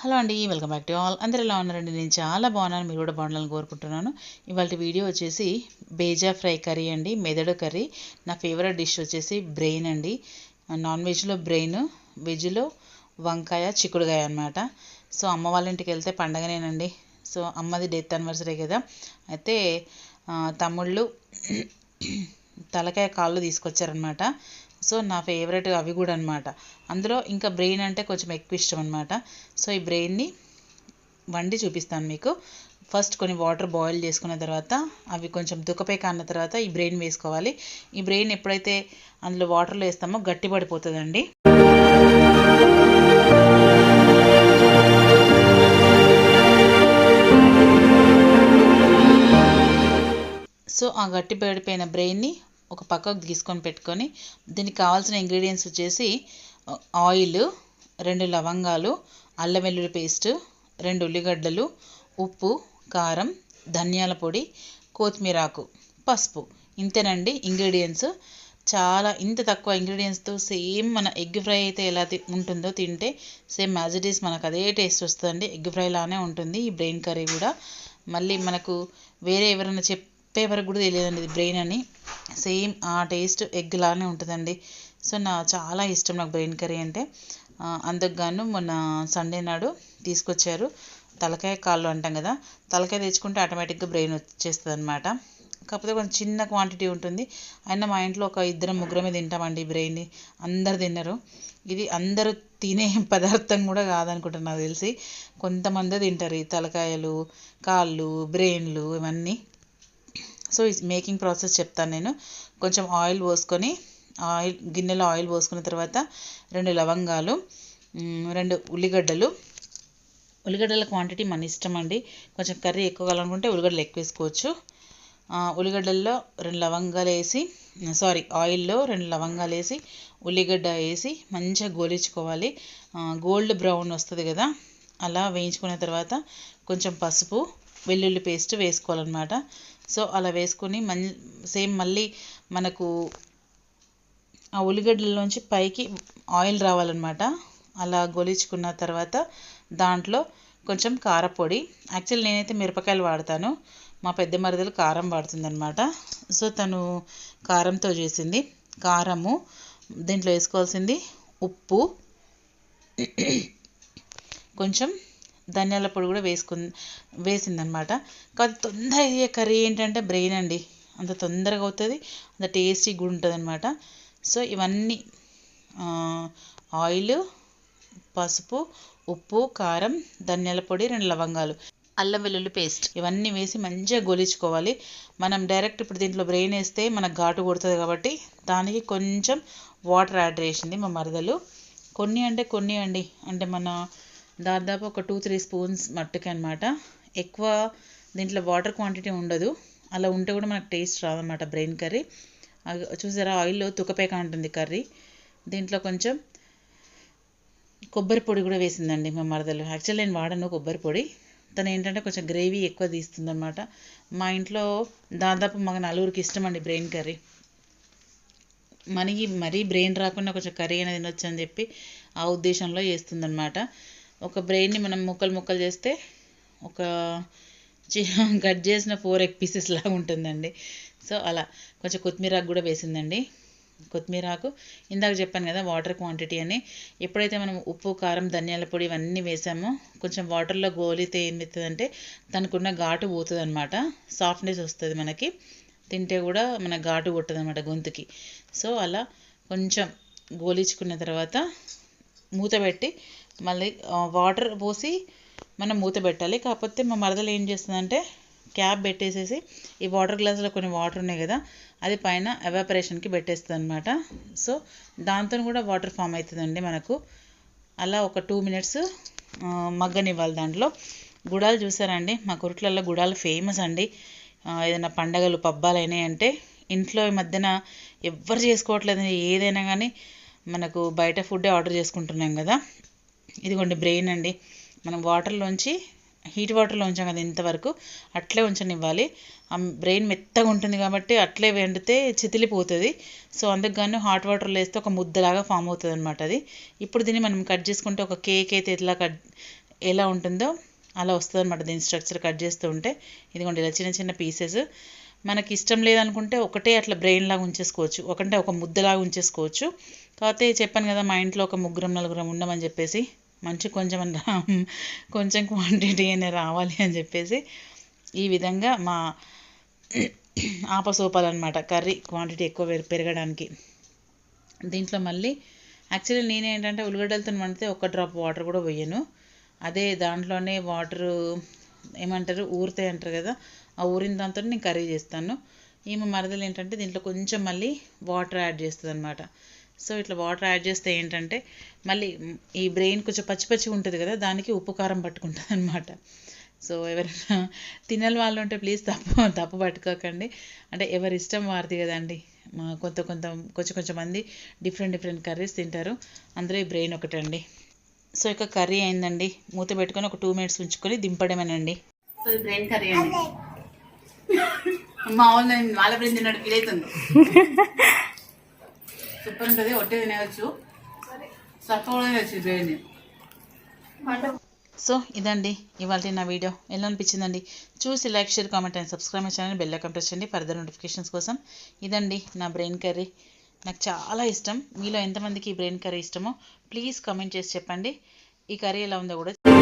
Hello అండి welcome back to all. అందరు ఎలా ఉన్నారండి? నేను చాలా బాగున్నాను మీరు కూడా బాగుండాలని కోరుకుంటున్నాను. ఇవాళ వీడియో వచ్చేసి బేజా ఫ్రై కర్రీ అండి మెదడు కర్రీ. నా ఫేవరెట్ డిష్ వచ్చేసి బ్రెయిన్ అండి. నాన్ వెజ్లో బ్రెయిన్ వెజ్లో వంకాయ చిక్కుడుగాయ అనమాట సో అమ్మ వాళ్ళ ఇంటికి వెళ్తే పండగనేనండి. సో అమ్మది డెత్ అనివర్సరీ కదా. అయితే తమ్ముళ్ళు తలకాయ కాళ్ళు తీసుకొచ్చారనమాట సో నా ఫేవరెట్ అవి కూడా అనమాట అందులో ఇంకా బ్రెయిన్ అంటే కొంచెం ఎక్కువ ఇష్టం అనమాట సో ఈ బ్రెయిన్ని వండి చూపిస్తాను మీకు. ఫస్ట్ కొన్ని వాటర్ బాయిల్ చేసుకున్న తర్వాత అవి కొంచెం దుక్కపై కాన్న తర్వాత ఈ బ్రెయిన్ వేసుకోవాలి. ఈ బ్రెయిన్ ఎప్పుడైతే అందులో వాటర్లో వేస్తామో గట్టి పడిపోతుందండి. సో ఆ గట్టి పడిపోయిన బ్రెయిన్ని ఒక పక్కకు తీసుకొని పెట్టుకొని దీనికి కావాల్సిన ఇంగ్రీడియంట్స్ వచ్చేసి ఆయిల్ రెండు లవంగాలు అల్లం వెల్లుల్లి పేస్ట్ రెండు ఉల్లిగడ్డలు ఉప్పు కారం ధనియాల పొడి కొత్తిమీరాకు పసుపు. ఇంతేనండి ఇంగ్రీడియంట్స్. చాలా ఇంత తక్కువ ఇంగ్రీడియంట్స్తో సేమ్ మన ఎగ్ ఫ్రై అయితే ఎలా ఉంటుందో తింటే సేమ్ మ్యాజిటీస్ ఈస్ మనకు అదే టేస్ట్ వస్తుందండి. ఎగ్ ఫ్రై లానే ఉంటుంది ఈ బ్రెయిన్ కర్రీ కూడా. మళ్ళీ మనకు వేరే ఎవరైనా చెప్ పేపర్కి కూడా తెలియదండి ఇది బ్రెయిన్ అని. సేమ్ ఆ టేస్ట్ ఎగ్ లానే ఉంటుందండి. సో నా చాలా ఇష్టం నాకు బ్రెయిన్ కర్రీ అంటే. అందుకుగాను మొన్న సండే నాడు తీసుకొచ్చారు. తలకాయ కాళ్ళు అంటాం కదా తలకాయ తెచ్చుకుంటే ఆటోమేటిక్గా బ్రెయిన్ వచ్చేస్తుంది అనమాట కాకపోతే కొంచెం చిన్న క్వాంటిటీ ఉంటుంది. అయినా మా ఇంట్లో ఒక ఇద్దరం ముగ్గురమే తింటామండి ఈ బ్రెయిన్ని అందరు తినరు. ఇది అందరూ తినే పదార్థం కూడా కాదనుకుంటాను నాకు తెలిసి. కొంతమంది తింటారు ఈ తలకాయలు కాళ్ళు బ్రెయిన్లు ఇవన్నీ. సో ఈ మేకింగ్ ప్రాసెస్ చెప్తాను నేను. కొంచెం ఆయిల్ పోసుకొని ఆయిల్ గిన్నెలో ఆయిల్ పోసుకున్న తర్వాత రెండు లవంగాలు రెండు ఉల్లిగడ్డలు. ఉల్లిగడ్డల క్వాంటిటీ మన ఇష్టం అండి. కొంచెం కర్రీ ఎక్కువ కావాలనుకుంటే ఉల్లిగడ్డలు ఎక్కువ వేసుకోవచ్చు. ఉల్లిగడ్డల్లో రెండు లవంగాలు వేసి సారీ ఆయిల్లో రెండు లవంగాలు వేసి ఉల్లిగడ్డ వేసి మంచిగా గోలించుకోవాలి. గోల్డ్ బ్రౌన్ వస్తుంది కదా అలా వేయించుకున్న తర్వాత కొంచెం పసుపు వెల్లుల్లి పేస్ట్ వేసుకోవాలన్నమాట. సో అలా వేసుకొని మన్ సేమ్ మళ్ళీ మనకు ఆ ఉల్లిగడ్డలోంచి పైకి ఆయిల్ రావాలన్నమాట. అలా గొలిచుకున్న తర్వాత దాంట్లో కొంచెం కారపొడి. యాక్చువల్ నేనైతే మిరపకాయలు వాడతాను. మా పెద్ద మరదలు కారం వాడుతుందనమాట సో తను కారంతో చేసింది. కారము దీంట్లో వేసుకోవాల్సింది ఉప్పు కొంచెం ధనియాల పొడి కూడా వేసుకుంది వేసిందనమాట. కాదు తొందరగా అయ్యే కర్రీ ఏంటంటే బ్రెయిన్ అండి. అంత తొందరగా అవుతుంది అంత టేస్టీగా ఉంటుంది అనమాట సో ఇవన్నీ ఆయిల్ పసుపు ఉప్పు కారం ధనియాల పొడి రెండు లవంగాలు. అల్లం వెల్లుల్లి పేస్ట్. ఇవన్నీ వేసి మంచిగా గోలించుకోవాలి. మనం డైరెక్ట్ ఇప్పుడు దీంట్లో బ్రెయిన్ వేస్తే మనకు ఘాటు కొడుతుంది కాబట్టి దానికి కొంచెం వాటర్ యాడ్ చేసింది మా మరదలు. కొన్ని అంటే కొన్ని అండి. అంటే మన దాదాపు ఒక టూ త్రీ స్పూన్స్ మట్టుకి అనమాట ఎక్కువ దీంట్లో వాటర్ క్వాంటిటీ ఉండదు. అలా ఉంటే కూడా మనకు టేస్ట్ రాదనమాట బ్రెయిన్ కర్రీ. చూసారా ఆయిల్లో తుకపేక ఉంటుంది కర్రీ. దీంట్లో కొంచెం కొబ్బరి పొడి కూడా వేసిందండి మా మరదలు. యాక్చువల్ నేను వాడను కొబ్బరి పొడి. తను ఏంటంటే కొంచెం గ్రేవీ ఎక్కువ తీస్తుందన్నమాట. మా ఇంట్లో దాదాపు మాకు నలుగురికి ఇష్టం అండి బ్రెయిన్ కర్రీ. మనకి మరీ బ్రెయిన్ రాకుండా కొంచెం కర్రీ అనేది తినొచ్చు అని చెప్పి ఆ ఉద్దేశంలో చేస్తుందన్నమాట. ఒక బ్రెయిన్ని మనం ముక్కలు ముక్కలు చేస్తే ఒక కట్ చేసిన ఫోర్ ఎగ్ పీసెస్ లాగా ఉంటుందండి. సో అలా. కొంచెం కొత్తిమీరాకు కూడా వేసిందండి. కొత్తిమీరాకు ఇందాక చెప్పాను కదా వాటర్ క్వాంటిటీ అని. ఎప్పుడైతే మనం ఉప్పు కారం ధనియాల పొడి ఇవన్నీ వేసామో కొంచెం వాటర్లో గోలితే ఏమవుతుందంటే దానికున్న ఘాటు పోతుంది అనమాట సాఫ్ట్నెస్ వస్తుంది మనకి. తింటే కూడా మన ఘాటు కొట్టదు అనమాట గొంతుకి. సో అలా కొంచెం గోలించుకున్న తర్వాత మూత పెట్టి మళ్ళీ వాటర్ పోసి మనం మూత పెట్టాలి. కాకపోతే మా మరదలు ఏం చేస్తుందంటే క్యాప్ పెట్టేసేసి ఈ వాటర్ గ్లాసులో కొన్ని వాటర్ ఉన్నాయి కదా అది పైన ఎవాపరేషన్కి పెట్టేస్తుంది అనమాట సో దాంతో కూడా వాటర్ ఫామ్ అవుతుందండి మనకు. అలా ఒక టూ మినిట్స్ మగ్గనివ్వాలి దాంట్లో. గుడాలు చూసారండి? మా కురుట్లలో గుడాలు ఫేమస్ అండి. ఏదైనా పండగలు పబ్బాలు అయినాయి అంటే ఇంట్లో ఈ మధ్యన ఎవ్వరు చేసుకోవట్లేదు ఏదైనా కానీ మనకు బయట ఫుడ్డే ఆర్డర్ చేసుకుంటున్నాం కదా. ఇదిగోండి బ్రెయిన్ అండి. మనం వాటర్లోంచి హీట్ వాటర్లో ఉంచాం కదా ఇంతవరకు అట్లే ఉంచనివ్వాలి. ఆ బ్రెయిన్ మెత్తగా ఉంటుంది కాబట్టి అట్లే వెండితే చితిలిపోతుంది. సో అందుకు హాట్ వాటర్లో వేస్తే ఒక ముద్దలాగా ఫామ్ అవుతుంది అనమాట అది. ఇప్పుడు దీన్ని మనం కట్ చేసుకుంటే ఒక కేక్ అయితే ఎట్లా కట్ ఎలా ఉంటుందో అలా వస్తుంది అనమాట దీని స్ట్రక్చర్ కట్ చేస్తూ ఉంటే. ఇదిగోండి ఇలా చిన్న చిన్న పీసెస్ మనకి ఇష్టం లేదనుకుంటే ఒకటే అట్లా బ్రెయిన్ లాగా ఉంచేసుకోవచ్చు. ఒకటే ఒక ముద్దలాగా ఉంచేసుకోవచ్చు. కాకపోతే చెప్పాను కదా మా ఇంట్లో ఒక ముగ్గురం నలుగురం ఉండమని చెప్పేసి. మంచి కొంచెం కొంచెం క్వాంటిటీ అనే రావాలి అని చెప్పేసి ఈ విధంగా మా ఆపసోపాలు అనమాట కర్రీ క్వాంటిటీ ఎక్కువ పెరగడానికి. దీంట్లో మళ్ళీ యాక్చువల్లీ నేనేంటంటే ఉల్లిగడ్డలతో వండితే ఒక్క డ్రాప్ వాటర్ కూడా పోయను. అదే దాంట్లోనే వాటర్ ఏమంటారు? ఊరితే అంటారు కదా? ఆ ఊరిన దాంతో నేను కర్రీ చేస్తాను. ఈమె మరదలు ఏంటంటే దీంట్లో కొంచెం మళ్ళీ వాటర్ యాడ్ చేస్తుంది అనమాట సో ఇట్లా వాటర్ యాడ్ చేస్తే ఏంటంటే మళ్ళీ ఈ బ్రెయిన్ కొంచెం పచ్చి పచ్చిగా ఉంటుంది కదా దానికి ఉప్పు కారం పట్టుకుంటుంది అనమాట సో ఎవరైనా తినని వాళ్ళు ఉంటే ప్లీజ్ తప్పు తప్పు పట్టుకోకండి. అంటే ఎవరి ఇష్టం వారిది కదండి. మా కొంత కొంత కొంచెం కొంచెం మంది డిఫరెంట్ డిఫరెంట్ కర్రీస్ తింటారు. అందులో ఈ బ్రెయిన్ ఒకటండి. సో ఇక కర్రీ అయిందండి. మూత పెట్టుకొని ఒక టూ మినిట్స్ ఉంచుకొని దింపడమేనండి. సో ఇది బ్రెయిన్ కర్రీ అండి. మా వాళ్ళ బ్రెయిన్ తిన్నాడు ఫీల్ అవుతుంది సూపర్ ఉంటుంది. ఒట్టే సో ఇదండి ఇవాళ నా వీడియో. ఎలా అనిపించిందండి? చూసి like share comment and subscribe my channel bell icon press చేయండి. ఫర్దర్ నోటిఫికేషన్స్ కోసం. ఇదండి నా బ్రెయిన్ కర్రీ. నాకు చాలా ఇష్టం. మీలో ఎంతమందికి ఈ బ్రెయిన్ కర్రీ ఇష్టమో ప్లీజ్ కామెంట్ చేసి చెప్పండి. ఈ కర్రీ ఎలా ఉందో కూడా